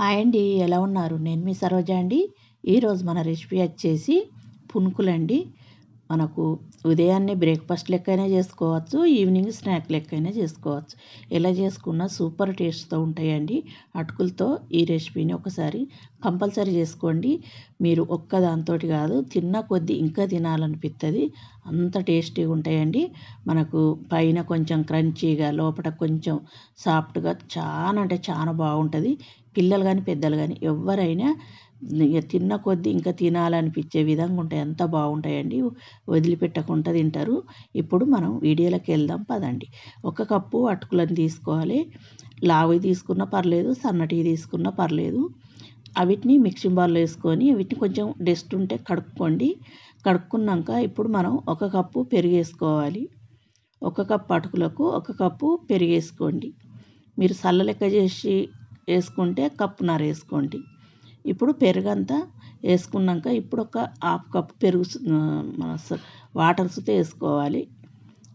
Hi అండి ఎలా ఉన్నారు? నేను మీ సరోజా అండి. ఈరోజు మన రెసిపీ వచ్చేసి పునుకులండి. మనకు ఉదయాన్నే బ్రేక్ఫాస్ట్ లెక్కైనా చేసుకోవచ్చు ఈవినింగ్ స్నాక్ లెక్కైనా చేసుకోవచ్చు. ఎలా చేసుకున్నా సూపర్ టేస్ట్తో ఉంటాయండి. అటుకులతో ఈ రెసిపీని ఒకసారి కంపల్సరీ చేసుకోండి. మీరు ఒక్క దాంతో కాదు తిన్న కొద్దీ ఇంకా తినాలనిపిస్తుంది అంత టేస్టీగా ఉంటాయండి. మనకు పైన కొంచెం క్రంచీగా లోపల కొంచెం సాఫ్ట్గా చాలా అంటే చాలా బాగుంటుంది. పిల్లలు కానీ పెద్దలు కానీ ఎవరైనా తిన్న కొద్దీ ఇంకా తినాలనిపించే విధంగా ఉంటాయి ఎంత బాగుంటాయండి. వదిలిపెట్టకుండా తింటారు. ఇప్పుడు మనం వీడియోలోకి వెళ్దాం. పదండి. ఒక కప్పు అటుకులను తీసుకోవాలి. లావి తీసుకున్నా పర్లేదు సన్నటివి తీసుకున్నా పర్లేదు. అవిటిని మిక్సింగ్ బాల్లో వేసుకొని వీటిని కొంచెం డస్ట్ ఉంటే కడుక్కోండి. కడుక్కున్నాక ఇప్పుడు మనం ఒక కప్పు పెరిగేసుకోవాలి ఒక కప్పు అటుకులకు ఒక కప్పు పెరిగేసుకోండి మీరు సల్ల లెక్క చేసి వేసుకుంటే కప్పున్నర వేసుకోండి. ఇప్పుడు పెరుగంతా వేసుకున్నాక ఇప్పుడు ఒక హాఫ్ కప్ పెరుగు మన వాటర్ వేసుకోవాలి.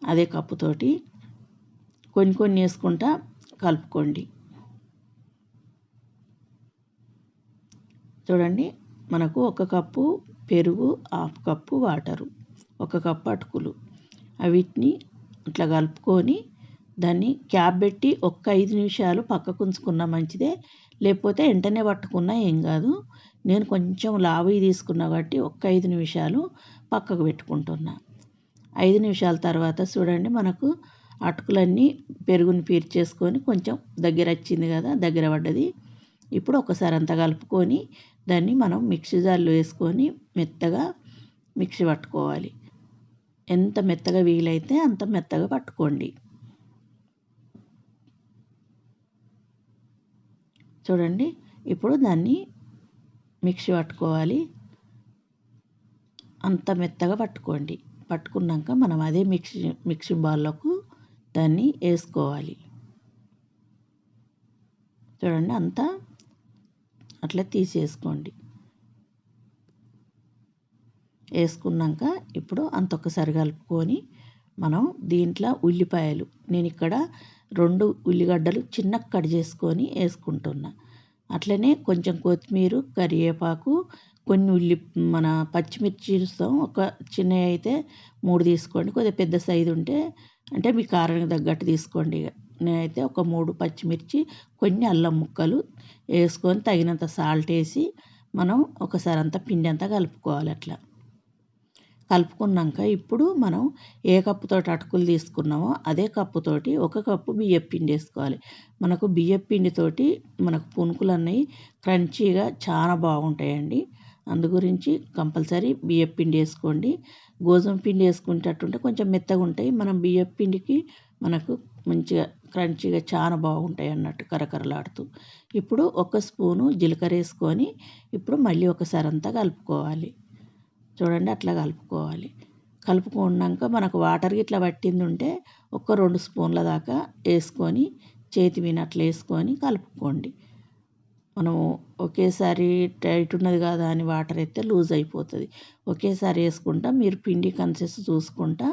అదే కప్పుతోటి కొన్ని కొన్ని వేసుకుంటా కలుపుకోండి. చూడండి మనకు ఒక కప్పు పెరుగు హాఫ్ కప్పు వాటరు ఒక కప్పు అటుకులు. వీటిని ఇట్లా కలుపుకొని దాన్ని క్యాప్ పెట్టి ఒక్క ఐదు నిమిషాలు పక్కకు ఉంచుకున్న మంచిదే. లేకపోతే వెంటనే పట్టుకున్నా ఏం కాదు. నేను కొంచెం లావి తీసుకున్నా కాబట్టి ఒక్క ఐదు నిమిషాలు పక్కకు పెట్టుకుంటున్నా. ఐదు నిమిషాల తర్వాత చూడండి మనకు అటుకులన్నీ పెరుగుని పీర్చేసుకొని కొంచెం దగ్గర వచ్చింది కదా దగ్గర పడ్డది. ఇప్పుడు ఒకసారి అంతా కలుపుకొని దాన్ని మనం మిక్సీ జార్లో వేసుకొని మెత్తగా మిక్సీ పట్టుకోవాలి. ఎంత మెత్తగా వీలైతే అంత మెత్తగా పట్టుకోండి. చూడండి ఇప్పుడు దాన్ని మిక్సీ పట్టుకోవాలి. అంత మెత్తగా పట్టుకోండి. పట్టుకున్నాక మనం అదే మిక్సీ మిక్సీ బాల్లోకి దాన్ని వేసుకోవాలి. చూడండి అంతా అట్లా తీసేసుకోండి. వేసుకున్నాక ఇప్పుడు అంత ఒకసారి కలుపుకొని మనం దీంట్లో ఉల్లిపాయలు నేను ఇక్కడ రెండు ఉల్లిగడ్డలు చిన్న కట్ చేసుకొని వేసుకుంటున్నా. అట్లనే కొంచెం కొత్తిమీర కరివేపాకు కొన్ని ఉల్లి మన పచ్చిమిర్చి ఇస్తాం ఒక చిన్నవి అయితే మూడు తీసుకోండి. కొద్దిగా పెద్ద సైజు ఉంటే అంటే మీ కారానికి తగ్గట్టు తీసుకోండి. ఇక నేనైతే ఒక మూడు పచ్చిమిర్చి కొన్ని అల్లం ముక్కలు వేసుకొని తగినంత సాల్ట్ వేసి మనం ఒకసారి అంతా పిండి అంతా కలుపుకోవాలి అట్లా. కలుపుకున్నాక ఇప్పుడు మనం ఏ కప్పుతోటి అటుకులు తీసుకున్నామో అదే కప్పుతోటి ఒక కప్పు బియ్యం పిండి వేసుకోవాలి. మనకు బియ్యం పిండితోటి మనకు పునుకులు అన్నవి క్రంచీగా చాలా బాగుంటాయండి. అందు గురించి కంపల్సరీ బియ్యం పిండి వేసుకోండి. గోధుమ పిండి వేసుకునేటట్టుంటే కొంచెం మెత్తగా ఉంటాయి. మనం బియ్యం పిండికి మనకు మంచిగా క్రంచీగా చాలా బాగుంటాయి అన్నట్టు కరకరలాడుతూ. ఇప్పుడు ఒక స్పూను జీలకర్ర వేసుకొని ఇప్పుడు మళ్ళీ ఒకసారి అంతా కలుపుకోవాలి. చూడండి అట్లా కలుపుకోవాలి. కలుపుకున్నాక మనకు వాటర్ ఇట్లా పట్టింది ఉంటే ఒక రెండు స్పూన్ల దాకా వేసుకొని చేతి మీద అట్లా వేసుకొని కలుపుకోండి. మనము ఒకేసారి టైట్ ఉన్నది కదా అని వాటర్ అయితే లూజ్ అయిపోతుంది. ఒకేసారి వేసుకుంటా మీరు పిండి కన్సెస్ చూసుకుంటా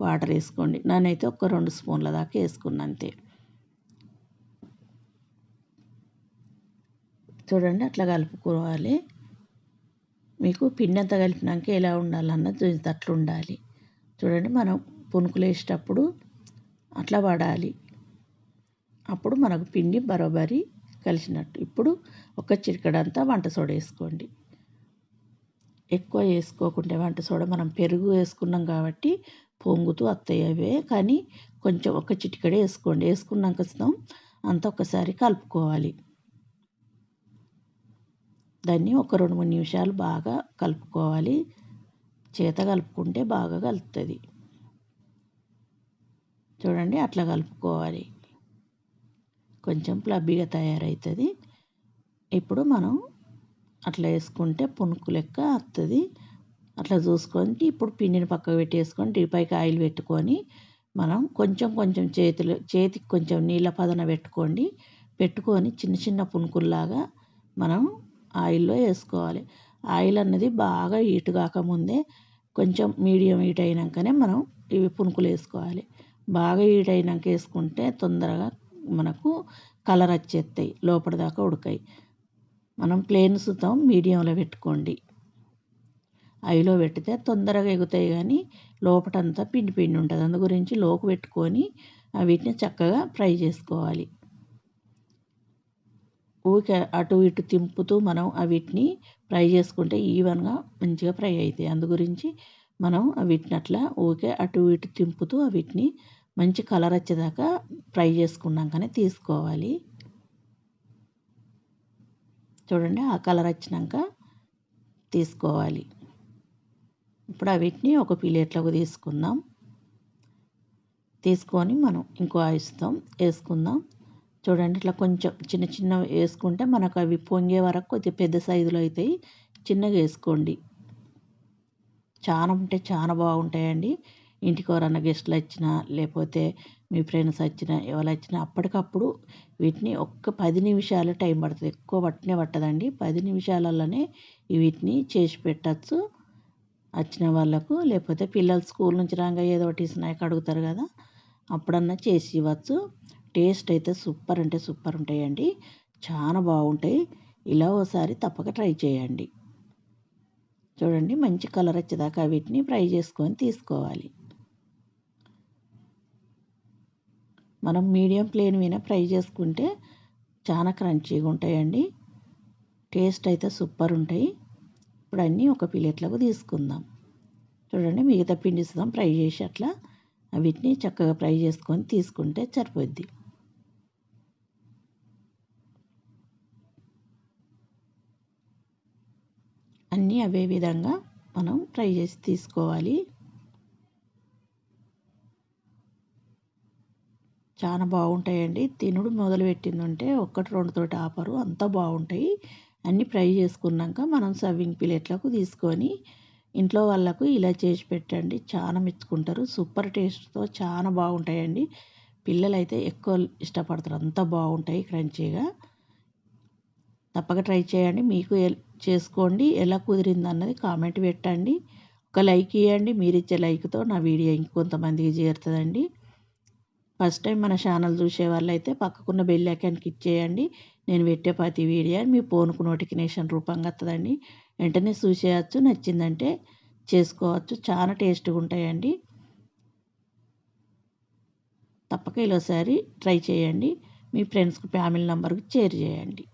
వాటర్ వేసుకోండి. నేనైతే ఒక రెండు స్పూన్ల దాకా వేసుకున్నా అంతే. చూడండి అట్లా కలుపుకోవాలి. మీకు పిండి అంతా కలిపినాక ఎలా ఉండాలన్నది అట్లా ఉండాలి చూడండి మనం పునుకులు వేసేటప్పుడు అట్లా పడాలి. అప్పుడు మనకు పిండి బరోబరి కలిసినట్టు. ఇప్పుడు ఒక చిటికడంతా వంట సోడ వేసుకోండి. ఎక్కువ వేసుకోకుంటే వంట సోడ మనం పెరుగు వేసుకున్నాం కాబట్టి పొంగుతూ వస్తాయి అవే కానీ కొంచెం ఒక చిటికడే వేసుకోండి. వేసుకున్నాక అంతా ఒకసారి కలుపుకోవాలి. దాన్ని ఒక రెండు మూడు నిమిషాలు బాగా కలుపుకోవాలి. చేత కలుపుకుంటే బాగా కలుపుతుంది. చూడండి అట్లా కలుపుకోవాలి. కొంచెం ప్లబ్బీగా తయారవుతుంది. ఇప్పుడు మనం అట్లా వేసుకుంటే పునుకు లెక్క వస్తుంది అట్లా చూసుకొని ఇప్పుడు పిండిని పక్కకు పెట్టేసుకొని టీపైకి ఆయిల్ పెట్టుకొని మనం కొంచెం కొంచెం చేతులు చేతికి కొంచెం నీళ్ళ పదన పెట్టుకోండి. పెట్టుకొని చిన్న చిన్న పునుకుల్లాగా మనం ఆయిల్లో వేసుకోవాలి. ఆయిల్ అన్నది బాగా హీట్ కాకముందే కొంచెం మీడియం హీట్ అయినాకనే మనం ఇవి పునుకులు వేసుకోవాలి. బాగా హీట్ అయినాక వేసుకుంటే తొందరగా మనకు కలర్ వచ్చేస్తాయి లోపల దాకా ఉడకాయి. మనం ప్లేన్ సుతం మీడియంలో పెట్టుకోండి. ఐలో పెట్టితే తొందరగా ఎగుతాయి కానీ లోపటంతా పిండి పిండి ఉంటుంది. అందు గురించి లోకు పెట్టుకొని వీటిని చక్కగా ఫ్రై చేసుకోవాలి. ఊరికే అటు ఇటు తింపుతూ మనం వీటిని ఫ్రై చేసుకుంటే ఈవెన్గా మంచిగా ఫ్రై అవుతాయి అందు గురించి మనం వీటిని అట్లా ఊరికే అటు ఇటు తింపుతూ వీటిని మంచి కలర్ వచ్చేదాకా ఫ్రై చేసుకున్నాకనే తీసుకోవాలి. చూడండి ఆ కలర్ వచ్చినాక తీసుకోవాలి. ఇప్పుడు వీటిని ఒక ప్లేట్లోకి తీసుకుందాం. తీసుకొని మనం ఇంకో ఇస్తాం వేసుకుందాం. చూడండి ఇట్లా కొంచెం చిన్న చిన్న వేసుకుంటే మనకు అవి పొంగే వరకు కొద్దిగా పెద్ద సైజులో అవుతాయి చిన్నగా వేసుకోండి. చాలా ఉంటే చాలా బాగుంటాయండి. ఇంటికి ఎవరన్నా గెస్ట్లు వచ్చినా లేకపోతే మీ ఫ్రెండ్స్ వచ్చినా ఎవరు వచ్చినా అప్పటికప్పుడు వీటిని ఒక్క పది నిమిషాలు టైం పడుతుంది. ఎక్కువ పట్టనే పట్టదండి. పది నిమిషాలలోనే వీటిని చేసి పెట్టచ్చు. వచ్చిన వాళ్ళకు లేకపోతే పిల్లలు స్కూల్ నుంచి రాగా ఏదో ఒకటి స్నాక్ అడుగుతారు కదా అప్పుడన్నా చేసి ఇవ్వచ్చు. టేస్ట్ అయితే సూపర్ అంటే సూపర్ ఉంటాయండి. చాలా బాగుంటాయి. ఇలా ఒకసారి తప్పక ట్రై చేయండి. చూడండి మంచి కలర్ వచ్చేదాకా వీటిని ఫ్రై చేసుకొని తీసుకోవాలి. మనం మీడియం ప్లేన్ మీద ఫ్రై చేసుకుంటే చాలా క్రంచీగా ఉంటాయండి. టేస్ట్ అయితే సూపర్ ఉంటాయి. ఇప్పుడు అన్నీ ఒక ప్లేట్లకు తీసుకుందాం. చూడండి మిగతా పిండి ఫ్రై చేసి అట్లా వీటిని చక్కగా ఫ్రై చేసుకొని తీసుకుంటే సరిపోద్ది. అన్నీ అవే విధంగా మనం ఫ్రై చేసి తీసుకోవాలి. చాలా బాగుంటాయండి. తినుడు మొదలు పెట్టిందంటే ఒక్కటి రెండుతోటి ఆపరు. అంత బాగుంటాయి. అన్నీ ఫ్రై చేసుకున్నాక మనం సర్వింగ్ ప్లేట్లకు తీసుకొని ఇంట్లో వాళ్ళకు ఇలా చేసి పెట్టండి. చాలా మెచ్చుకుంటారు. సూపర్ టేస్ట్తో చాలా బాగుంటాయండి. పిల్లలైతే ఎక్కువ ఇష్టపడతారు. అంత బాగుంటాయి క్రంచీగా. తప్పక ట్రై చేయండి. మీకు చేసుకోండి. ఎలా కుదిరింది అన్నది కామెంట్ పెట్టండి. ఒక లైక్ ఇవ్వండి మీరు ఇచ్చే లైక్తో నా వీడియో ఇంకొంతమందికి చేరుతుందండి. ఫస్ట్ టైం మన ఛానల్ చూసే వాళ్ళైతే పక్కకున్న బెల్ ఐకాన్కి ఇచ్చేయండి నేను పెట్టే ప్రతి వీడియో మీ ఫోన్కు నోటిఫికేషన్ రూపంగా వస్తుందండి. వెంటనే చూసేయచ్చు నచ్చిందంటే చేసుకోవచ్చు. చాలా టేస్ట్గా ఉంటాయండి. తప్పక ఇలాసారి ట్రై చేయండి. మీ ఫ్రెండ్స్కి ఫ్యామిలీ నెంబర్కి షేర్ చేయండి.